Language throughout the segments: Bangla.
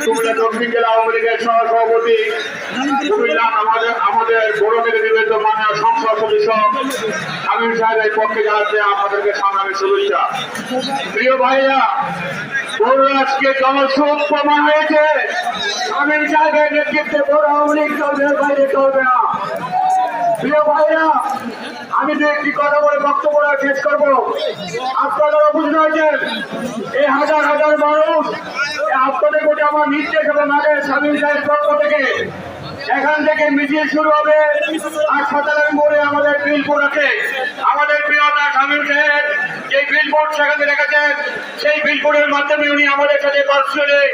ময়মনসিংহ জেলা আওয়ামী লীগের সহসভাপতি কুমিল্লা আমাদের আমাদের গৌরবের নিবেদিত মাননীয় সংসদ সদস্য আমির সাহেবের পক্ষে জানাতে আপনাদেরকে সংগ্রামী শুভেচ্ছা। প্রিয় ভাইয়া আজকে জনসুখ প্রমাণ হয়েছে। আমির সাহেবের নেতৃত্বে বড় আওয়ামী লীগ চলবে বাইরে চলবে না। প্রিয় ভাইরা আমি দু একটি কথা বলে বক্তব্য শেষ করব আপনারা বুঝতে হয়েছেন এই হাজার হাজার মানুষ আপনাদের প্রতি আমার নির্দেশ এবং আগে স্বামী সাহেব পক্ষ থেকে। এখান থেকে মিছিল শুরু হবে হাসপাতালের মোড়ে আমাদের বিলবোর্ড আছে। আমাদের প্রিয়তা স্বামী সাহেব যে বিলবোর্ড সেখানে রেখেছেন, সেই বিলবোর্ডের মাধ্যমে উনি আমাদের সাথে পার্সোনালি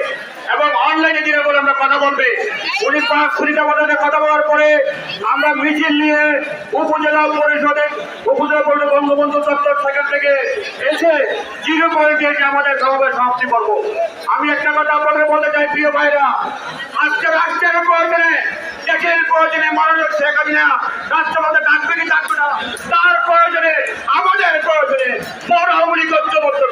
এবং অনলাইনে বলে আমরা কথা বলবে। উনি পাঁচ সুনিতা মদনে কথা বলার পরে আমরা মিছিল নিয়ে উপজেলা পরিষদে, উপজেলা পরিষদ বঙ্গবন্ধু দপ্তর সেখান থেকে এসে জিরো পয়েন্টে আমাদের সমাবেশ সমাপ্তি করব। আমি একটা কথা আপনাদের বলতে চাই, প্রিয় ভাইরা। আজকে রাষ্ট্রের প্রয়োজনে দেশের প্রয়োজনে মাননীয় শেখ হাসিনা রাষ্ট্রপতি ডাকবে কি ডাকবে না, তার প্রয়োজনে, আমাদের প্রয়োজনে লীগ ঐক্যবদ্ধ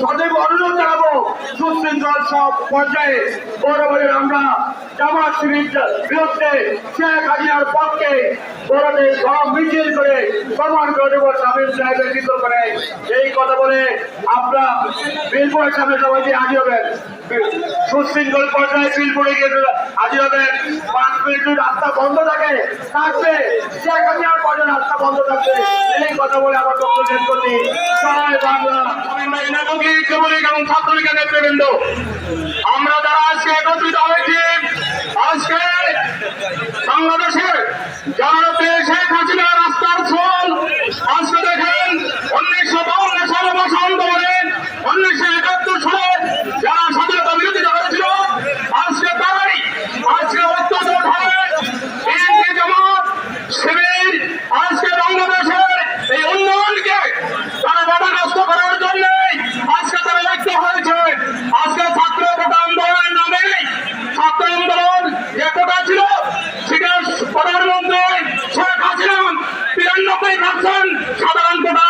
সদৈব অনুরোধ জানাব। সুশৃঙ্খল সব পর্যায়ে আমরা সুশৃঙ্খল পর্যায়ে বিলপুরে গিয়ে হাজির রাস্তা বন্ধ থাকে শেখ হাসিনার পর্যন্ত রাস্তা বন্ধ থাকবে। এই কথা বলে আমার বক্তব্য শেষ করছি। জয় বাংলা। যুবলীগ এবং ছাত্রলীগের নেতৃবৃন্দ। আমরা যারা আজকে একত্রিত হয়েছি, আজকে বাংলাদেশের যারা শেখ হাসিনা রাস্তার ফল আজকে দেখেন উনিশশো বাউন্ন সালে বসন্ত বলে উনিশশো একাত্তর সালে যারা স্বাধীনতা বিরোধিতা করেছিল আজকে তারাই আজকে অত্যাচার ধরে বিএনপি জামাত শিবির আজকে বাংলাদেশের এই উন্নয়নকে তারা বাধাগ্রস্ত করার জন্য আজকে তারা লিপ্ত হয়েছে আজকে ছাত্র কোটা আন্দোলনের নামে ছাত্র আন্দোলন যে কোটা ছিল সেটা প্রধানমন্ত্রী শেখ হাসিনা তিরানব্বই পার্সেন্ট সাধারণ কোটা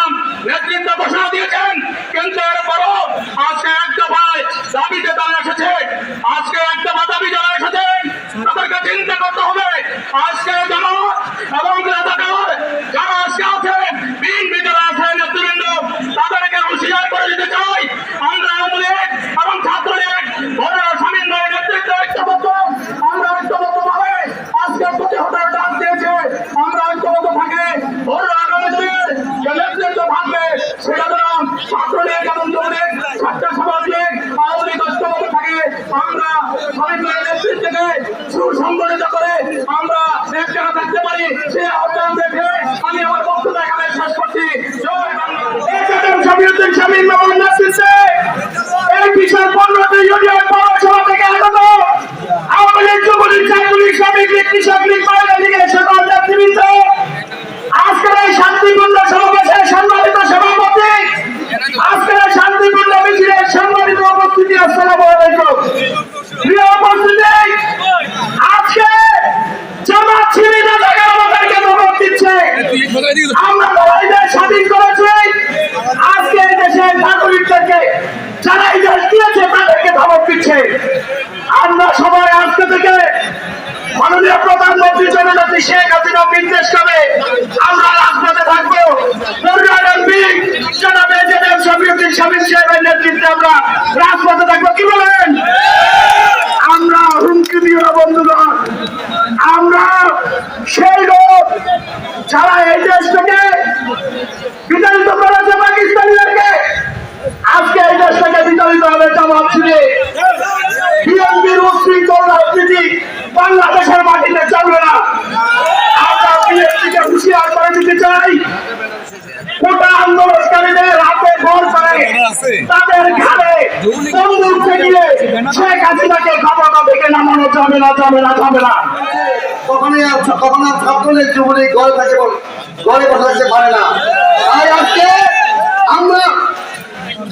নেতৃত্ব ঘোষণা দিয়েছেন কিন্তু এরপরও আজকে এক দফায় দাবিতে তারা এসেছে আজকে এক দফা দাবি যারা এসেছেন তাদেরকে চিন্তা করতে হবে আজকে জামাত এবং রাজাকার যারা আজকে আছে বিএনপি যারা আছে নেতৃবৃন্দ তাদেরকে হুঁশিয়ার করে দিতে চাই আমরা আওয়ামী লীগ এবং ছাত্রলীগ বড় স্বামীন ভাইয়ের নেতৃত্বে ঐক্যবদ্ধ আমরা ঐক্যবদ্ধ ভাবে আজকে প্রতিহতের ডাক দিয়েছে আমরা ঐক্যবদ্ধ থাকে বড় আগামী দিনের যে নেতৃত্ব থাকবে সেটা যেন ছাত্রলীগ এবং যুবলীগ ছাত্র সমাজ লীগ আওয়ামী লীগ ঐক্যবদ্ধ থাকে আমরা স্বামীন ভাইয়ের নেতৃত্বকে সুসংগঠিত করে আমরা এক জায়গা থাকতে পারি সে আহ্বান রেখে আমি আমার বক্তব্য এখানে শেষ করছি জয় বাংলা স্বামীউদ্দিন মামুন নাসিসে এই বিশাল পনেরোটি ইউনিয়ন পৌরসভা থেকে আগত আওয়ামী লীগ যুবলীগ, ছাত্রলীগ, শ্রমিক, লীগ, কৃষক, লীগ মহিলা লীগের সকল নেতৃবৃন্দ আজকের এই শান্তিপূর্ণ সমাবেশে সম্মানিত সভাপতি আজকের এই শান্তিপূর্ণ মিছিলের সম্মানিত উপস্থিতি আসসালামু আলাইকুম প্রিয় উপস্থিতি আজকে জামাত ছিলেন জায়গায় আমাদেরকে ধমক দিচ্ছে আমরা লড়াইদের স্বাধীন করেছি আজকে এই দেশের নাগরিকদেরকে যারা এই দেশ দিয়েছে তাদেরকে ধমক দিচ্ছে আমরা সবাই আজকে থেকে মাননীয় প্রধানমন্ত্রী জননেত্রী শেখ হাসিনা নির্দেশ করে আমরা রাজপথে থাকব। সাহেবের নেতৃত্বে আমরা রাজপথে থাকব। কি বলেন? আমরা হুমকি দিও না, বন্ধুগণ। আমরা সেই লোক যারা এই দেশ থেকে বিতাড়িত করেছে পাকিস্তানিদেরকে আজকে এই দেশ থেকে বিতাড়িত হবে জামাত ছিঁড়ে বিএনপির উশৃঙ্খল রাজনীতি বাংলাদেশের মাটিতে চলবে না আমরা বিএনপিকে হুঁশিয়ার করে দিতে চাই গোটা আন্দোলনকারীদের হাতে ভর করে তাদের ঘাড়ে বন্দুক ঠেকিয়ে শেখ হাসিনাকে ক্ষমতা থেকে নামানো যাবে না কখনোই আর কখনো আর ছাত্রলীগ যুবলীগ ঘরে থাকে ঘরে থাকতে পারে না। তাই আজকে আমরা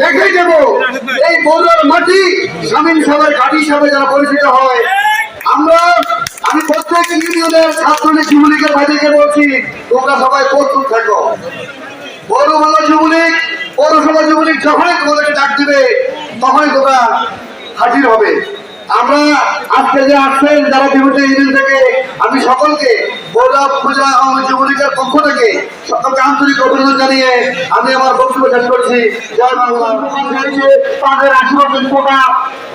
দেখে দেব এই বড়ুয়ার মাটি স্বামীন সবাই ঘাটি হিসাবে যারা পরিচিত হয়, আমরা, আমি প্রত্যেক ইউনিয়নের ছাত্রলীগ যুবলীগের ভাইদেরকে বলছি, তোমরা সবাই প্রস্তুত থাকো। বড় ভালো যুবলীগ, পৌরসভা যুবলীগ যখনই তোমাদেরকে ডাক দিবে, তখনই তোমরা হাজির হবে। আমরা আজকে যে আসছেন যারা বিভিন্ন ইউনিয়ন থেকে, আমি সকলকে বড়া পূজা আওয়ামী যুবলীগের পক্ষ থেকে সকলকে আন্তরিক অভিনন্দন জানিয়ে আমি আমার বক্তব্য শেষ করছি। তাদের আশি পার্সেন্ট কোটা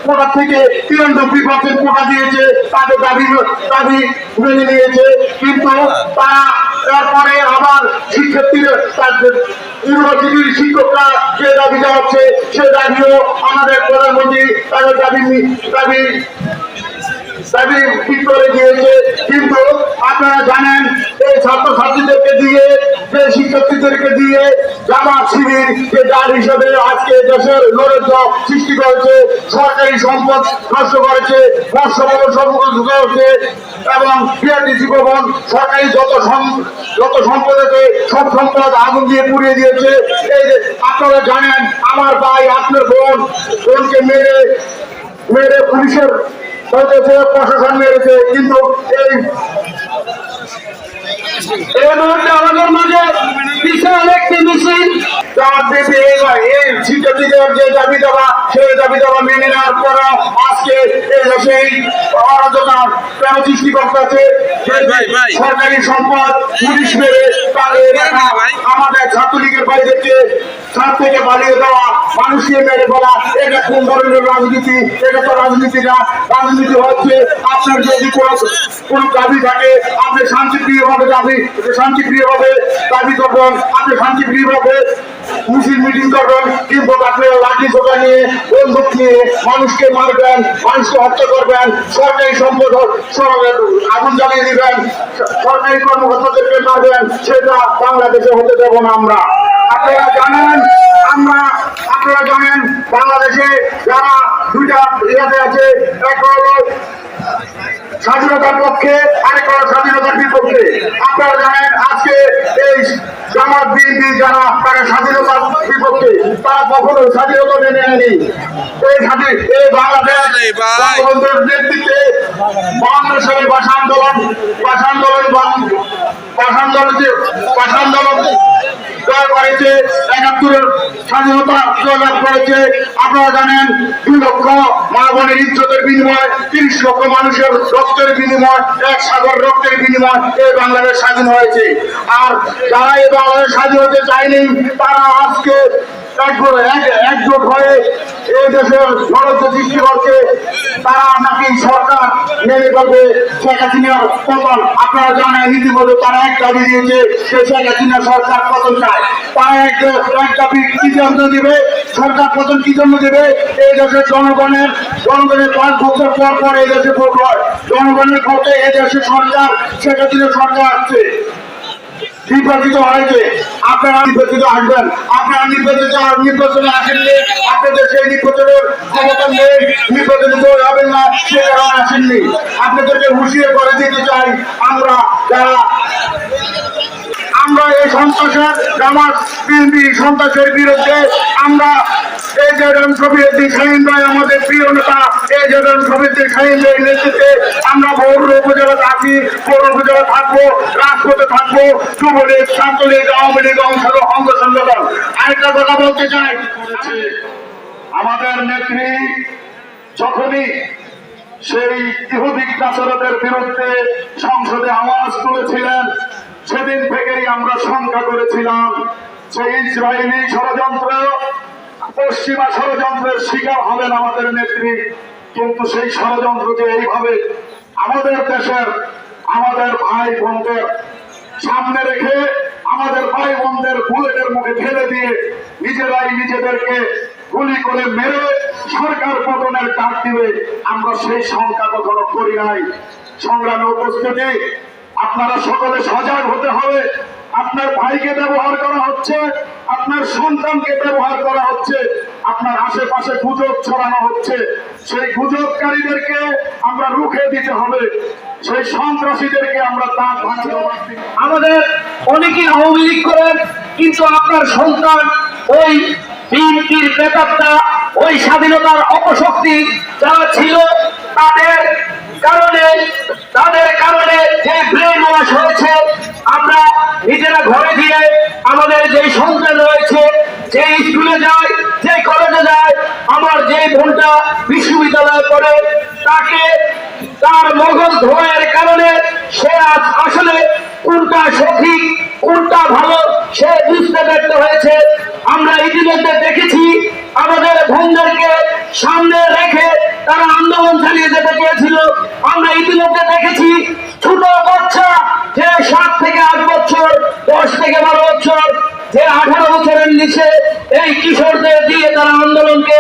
কোটা থেকে তিরানব্বই পার্সেন্ট কোটা দিয়েছে, তাদের দাবি দাবি মেনে নিয়েছে। কিন্তু তারা তারপরে আবার শিক্ষার্থীরা তাদের যে জানাচ্ছে সে আমাদের প্রধানমন্ত্রী তাদের দাবি দাবি ঠিক করে দিয়েছে। কিন্তু আপনারা জানেন, এই ছাত্রছাত্রীদেরকে দিয়ে, যে শিক্ষার্থীদেরকে দিয়ে জামাত শিবির, যে ডাল হিসেবে আজকে দেশের নৈরাজ্য সৃষ্টি করেছে, সরকারি সম্পদ নষ্ট করেছে, বর্ষবরণ সম্পদ করেছে এবং পিআরটিসি ভবন সরকারি যত যত সম্পদ আছে সব সম্পদ আগুন দিয়ে পুড়িয়ে দিয়েছে। এই আপনারা জানেন, আমার ভাই আপনার বোন, বোনকে মেরে মেরে পুলিশের হয়েছে প্রশাসন মেরেছে কিন্তু এই এই মুহূর্তে আমাদের মাঝে বিশাল একটি মিছিল যাওয়ার দিতে এবার এই শিক্ষার্থীদের যে দাবি দেওয়া সেই দাবি দেওয়া মেনে নেওয়ার পর আজকে এই কেন সৃষ্টি করতেছে। সরকারি সম্পদ পুলিশ মেরে তাদের। আমাদের ছাত্রলীগের বাইরেকে ছাদ থেকে পালিয়ে দেওয়া, মানুষকে মেরে বলা এটা কোন ধরনের রাজনীতি? এটা তো রাজনীতি না। রাজনীতি হচ্ছে আপনার যদি কোনো দাবি থাকে, আপনি শান্তিপ্রিয় ভাবে দাবি শান্তিপ্রিয় ভাবে দাবি করবেন, আপনি শান্তিপ্রিয় ভাবে মিছিল মিটিং করবেন, কিন্তু আপনি লাঠি সোটা নিয়ে, বন্দুক নিয়ে মানুষকে মারবেন, মানুষকে হত্যা করবেন, সরকারি সম্পদ আগুন জ্বালিয়ে দিবেন, সরকারি কর্মকর্তাদেরকে মারবেন, সেটা বাংলাদেশে হতে দেব না আমরা। আপনারা জানেন, আমরা আপনারা জানেন বাংলাদেশে যারা দুইটা ইয়াতে আছে, এক হলো স্বাধীনতার পক্ষে, আরেক হলো স্বাধীনতার বিপক্ষে। আপনারা জানেন আজকে এই জামাত বিএনপি যারা তারা স্বাধীনতার বিপক্ষে তারা কখনো স্বাধীনতা মেনে নেয়নি। এই স্বাধীন এই বাংলাদেশ বঙ্গবন্ধুর নেতৃত্বে বাহান্ন সালে ভাষা আন্দোলন ভাষা আন্দোলন বাং- ভাষা আন্দোলন যে ভাষা আন্দোলন জয় করেছে একাত্তরের স্বাধীনতা করেছে। আপনারা জানেন দুই লক্ষ মা বোনের ইজ্জতের বিনিময় তিরিশ লক্ষ মানুষের রক্তের বিনিময় এক সাগর রক্তের বিনিময় এই বাংলাদেশ স্বাধীন হয়েছে। আর যারা এই বাংলাদেশ স্বাধীন হতে চায়নি, তারা আজকে একজোট হয়ে এই দেশের নরত্ব সৃষ্টি করছে। তারা নাকি সরকার মেনে করবে শেখ হাসিনার পতন। আপনারা জানেন ইতিমধ্যে তারা এক দাবি দিয়েছে যে শেখ হাসিনা সরকার পতন চায়। তারা এক এক দাবি কি জন্য দিবে? সরকার পতন কি জন্য দেবে? এই দেশের জনগণের জনগণের পাঁচ বছর পর পর এই দেশে ভোট হয়। জনগণের ভোটে এই দেশের সরকার, শেখ হাসিনা সরকার আসছে। নির্বাচিত হয়েছে। আপনারা নির্বাচিত আসবেন। আপনারা নির্বাচিত নির্বাচনে আসেননি। আপনাদের সেই নির্বাচনের ক্ষমতা নেই। নির্বাচিত হবেন না, সে কারণে আসেননি। আপনাদেরকে হুঁশিয়ে করে দিতে চাই, আমরা যারা আমরা এই সন্ত্রাসের, জামাত, বিএনপি সন্ত্রাসের বিরুদ্ধে আমরা এই যে রণসবিরোধী শাহিন ভাই আমাদের প্রিয় নেতা, এই যে রণসবিরোধী শাহিন ভাইয়ের নেতৃত্বে আমরা পৌর উপজেলা আছি পৌর উপজেলা থাকব, রাজপথে থাকব, যুবলীগ, ছাত্রলীগ, আওয়ামী লীগ অংশ অঙ্গ সংগঠন আরেকটা কথা বলতে চাই। আমাদের নেত্রী যখনই সেই ইহুদিক নাসরতের বিরুদ্ধে সংসদে আওয়াজ তুলেছিলেন, সেদিন থেকেই আমরা শঙ্কা করেছিলাম যে ইসরায়েলি ষড়যন্ত্র পশ্চিমা ষড়যন্ত্রের শিকার হবেন আমাদের নেত্রী। কিন্তু সেই ষড়যন্ত্র যে এইভাবে আমাদের দেশের আমাদের ভাই বোনদের সামনে রেখে আমাদের ভাই বোনদের বুলেটের মুখে ঠেলে দিয়ে নিজেরাই নিজেদেরকে গুলি করে মেরে সরকার পতনের ডাক দিবে। আমরা সেই সংখ্যা কখনো করি নাই। সংগ্রামে উপস্থিতি, আপনারা সকলে সজাগ হতে হবে। আপনার ভাইকে ব্যবহার করা হচ্ছে, আপনার সন্তানকে ব্যবহার করা হচ্ছে, আপনার আশেপাশে গুজব ছড়ানো হচ্ছে। সেই গুজবকারীদেরকে আমরা রুখে দিতে হবে, সেই সন্ত্রাসীদেরকে আমরা তার ভাঙতে আমাদের অনেকে আওয়ামী লীগ করেন, কিন্তু আপনার সন্তান ওই বিএনপির প্রেতাত্মা ওই স্বাধীনতার অপশক্তি যারা ছিল, তাদের কারণে, তাদের কারণে যে ব্রেন ওয়াশ হয়েছে, আমরা নিজেরা ঘরে দিয়ে আমাদের যে সন্তান রয়েছে যে স্কুলে যায় যে কলেজে যায়, আমার যে বোনটা বিশ্ববিদ্যালয়ে পড়ে, তাকে তার মগজ ধোয়ের কারণে সে আজ আসলে কোনটা সঠিক, কোনটা ভালো, সে বুঝতে ব্যর্থ হয়েছে। আমরা ইতিমধ্যে দেখেছি, আমাদের বোনদেরকে সামনে আমরা ইতিমধ্যে দেখেছি ছোট বাচ্চা, যে সাত থেকে আট বছর, দশ থেকে বারো বছর, যে আঠারো বছরের নিচে এই কিশোরদের দিয়ে তারা আন্দোলনকে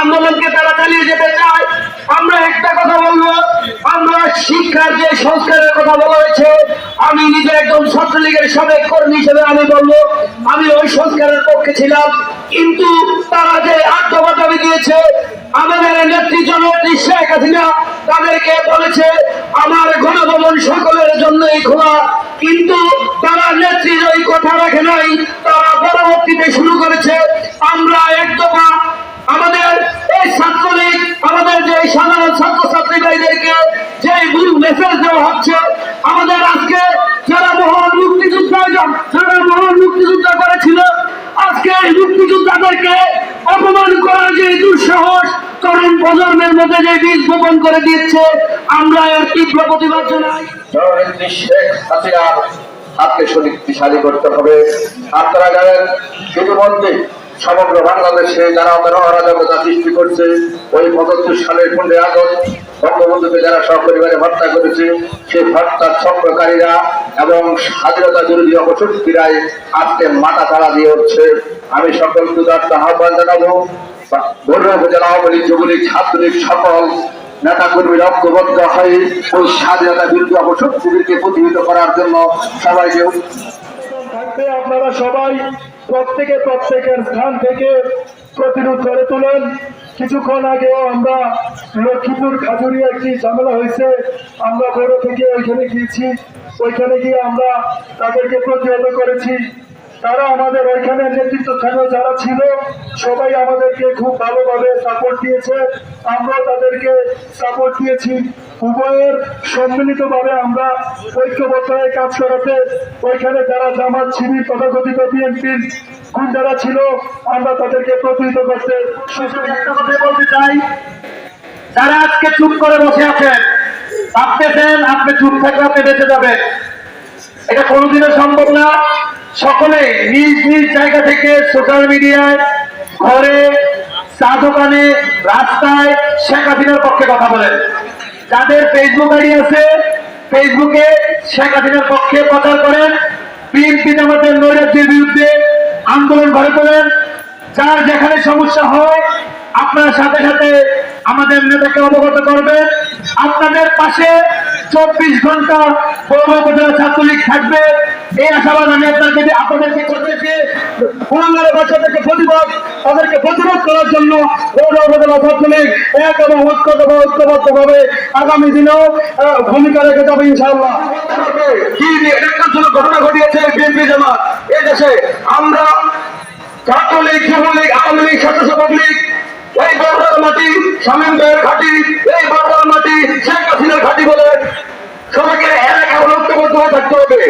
আন্দোলনকে তারা চালিয়ে যেতে চায়। আমরা একটা কথা বলব, আমরা শিক্ষার যে সংস্কারের কথা বলা হয়েছে, আমি নিজে একজন ছাত্রলীগের সাবেক কর্মী হিসেবে আমি বলব, আমি ওই সংস্কারের পক্ষে ছিলাম, কিন্তু তারা যে আত্মবাদ দিয়েছে আমাদের নেত্রী জননেত্রী শেখ হাসিনা তাদেরকে বলেছে, আমার গণভবন সকলের জন্যই খোলা, কিন্তু তারা নেত্রীর ওই কথা রাখে নাই, তারা পরবর্তীতে শুরু করেছে। আমরা এক দফা আমাদের এই ছাত্রলীগ, আমাদের যে সাধারণ ছাত্রছাত্রী ভাইদেরকে যে মেসেজ দেওয়া হচ্ছে, আমাদের আজকে যারা মহান মুক্তিযোদ্ধা যারা মহান মুক্তিযোদ্ধা করেছিল আজকে এই মুক্তিযোদ্ধাদেরকে অপমান করার যে দুঃসাহস তরুণ প্রজন্মের মধ্যে যে বীজ বপন করে দিচ্ছে আমরা এর তীব্র প্রতিবাদ জানাই। শক্তিশালী করতে হবে। আপনারা জানেন সমগ্র বাংলাদেশে যারা অরাজকতা সৃষ্টি করছে, ওই পঁচাত্তর সালের পনেরোই আগস্ট বঙ্গবন্ধুকে যারা সপরিবারে হত্যা করেছে সেই হত্যার চক্রকারীরা এবং স্বাধীনতা বিরোধী অপশক্তিরাই আজকে মাথা তালা দিয়ে হচ্ছে। আমি সকল দুদার্থ আহ্বান জানাব। বড়ুয়া উপজেলা আওয়ামী লীগ ছাত্রলীগ সকল নেতা কর্মীরা ঐক্যবদ্ধ হয়ে ওই স্বাধীনতা বিরোধী অপশক্তিদেরকে প্রতিহিত করার জন্য সবাইকে থাকবে আপনারা সবাই প্রত্যেকে প্রত্যেকের স্থান থেকে প্রতিরোধ করে তোলেন। কিছুক্ষণ আগেও আমরা লক্ষ্মীপুর খাজুরিয়া একটি ঝামেলা হয়েছে। আমরা বড় থেকে ওইখানে গিয়েছি। ওইখানে গিয়ে আমরা তাদেরকে প্রতিহত করেছি। তারা আমাদের ওইখানে নেতৃত্ব স্থানীয় যারা ছিল, সবাই আমাদেরকে খুব ভালোভাবে সাপোর্ট দিয়েছে। আমরা তাদেরকে সাপোর্ট দিয়েছি। উভয়ের সম্মিলিতভাবে আমরা ঐক্যবদ্ধ কাজ করাতে ওইখানে যারা জামাত, শিবির, তথাকথিত বিএনপির গুন্ডারা ছিল, আমরা তাদেরকে প্রতিহিত করতে বলতে চাই। যারা আজকে চুপ করে বসে আছেন, ভাবতেছেন আপনি চুপ থাকলে আপনি বেঁচে যাবেন। এটা কোনোদিনও সম্ভব না। সকলে নিজ নিজ জায়গা থেকে সোশ্যাল মিডিয়ায়, ঘরে, চা দোকানে, রাস্তায় শেখ হাসিনার পক্ষে কথা বলেন। যাদের ফেসবুক আইডি আছে ফেসবুকে শেখ হাসিনার পক্ষে প্রচার করেন বিএনপি জামাতের নৈরাজ্যের বিরুদ্ধে আন্দোলন গড়ে তোলেন। যার যেখানে সমস্যা হয়, আপনার সাথে সাথে আমাদের নেতাকে অবগত করবেন আপনাদের পাশে চব্বিশ ঘণ্টা পৌর উপজেলা ছাত্রলীগ থাকবে। এই আশাবাদ আমি আপনাদেরকে আপনাদেরকে করতেছি থেকে প্রতিবাদ তাদেরকে প্রতিরোধ করার জন্য পৌর ছাত্রলীগ এক এবং আগামী দিনেও ভূমিকা রেখে যাবে ইনশাআল্লাহ। কি ঘটনা ঘটিয়েছে বিএনপি জামাত? আমরা ছাত্রলীগ, যুবলীগ, আওয়ামী লীগ, স্বেচ্ছাসেবক লীগ এই বর্ডার মাটি শামীম ভাইয়ের ঘাটি, এই বর্ডার মাটি শেখ হাসিনার ঘাটি বলে সবাইকে এলাকা ঐক্যবদ্ধ করতে থাকতে হবে।